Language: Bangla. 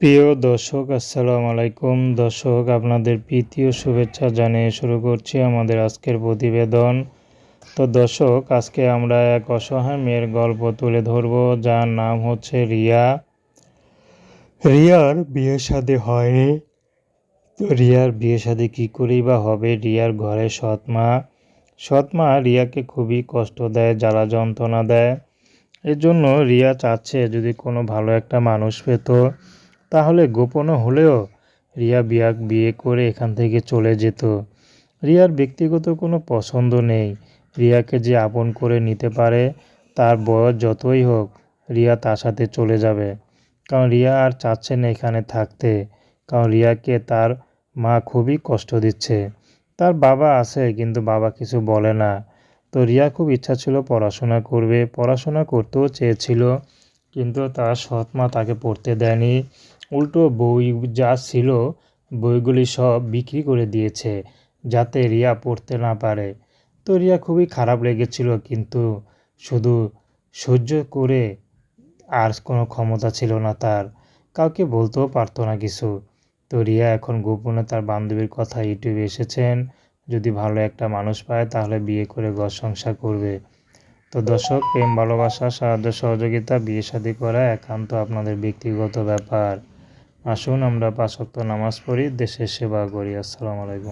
প্রিয় দর্শক, আসসালামু আলাইকুম। দর্শক, আপনাদের প্রীতীয় শুভেচ্ছা জানিয়ে শুরু করছি আমাদের আজকের প্রতিবেদন। তো দর্শক, আজকে আমরা এক অসহায় মেয়ের গল্প তুলে ধরব, যার নাম হচ্ছে রিয়া। রিয়ার বিয়ে শাদী হয়নি। তো রিয়ার বিয়ে শাদী কী করেই বা হবে? রিয়ার ঘরে সৎমা। সৎমা রিয়াকে খুবই কষ্ট দেয়, জ্বালা যন্ত্রণা দেয়। এর জন্য রিয়া চাচ্ছে যদি কোনো ভালো একটা মানুষ পেত। তাহলে গোপনও হলেও রিয়া বিয়া বিয়ে করে এখান থেকে চলে যেত। রিয়ার ব্যক্তিগত কোনো পছন্দ নেই। রিয়াকে যে আপন করে নিতে পারে তার বয়স যতই হোক, রিয়া তার সাথে চলে যাবে। কারণ রিয়া আর চাচ্ছে না এখানে থাকতে। কারণ রিয়াকে তার মা খুবই কষ্ট দিচ্ছে। তার বাবা আছে, কিন্তু বাবা কিছু বলে না। তো রিয়া খুব ইচ্ছা ছিল পড়াশোনা করবে। পড়াশোনা করতেও চেয়েছিল, কিন্তু তার সৎ মা তাকে পড়তে দেয়নি। উল্টো বই যা ছিল, বইগুলি সব বিক্রি করে দিয়েছে, যাতে রিয়া পড়তে না পারে। তো রিয়া খুবই খারাপ লেগেছিল, কিন্তু শুধু সহ্য করে আর কোনো ক্ষমতা ছিল না তার। কাউকে বলতেও পারতো না কিছু। তো রিয়া এখন গোপনে তার বান্ধবীর কথা ইউটিউবে এসেছেন, যদি ভালো একটা মানুষ পায় তাহলে বিয়ে করে ঘর সংসার করবে। তো দর্শক, প্রেম, ভালোবাসা, সাহায্য, সহযোগিতা, বিয়ে শাদী করা একান্ত আপনাদের ব্যক্তিগত ব্যাপার। আসুন আমরা পাঁচ পাঁচক্ত নামাজ পড়ি দেশের সেবা করি। আসসালামু আলাইকুম।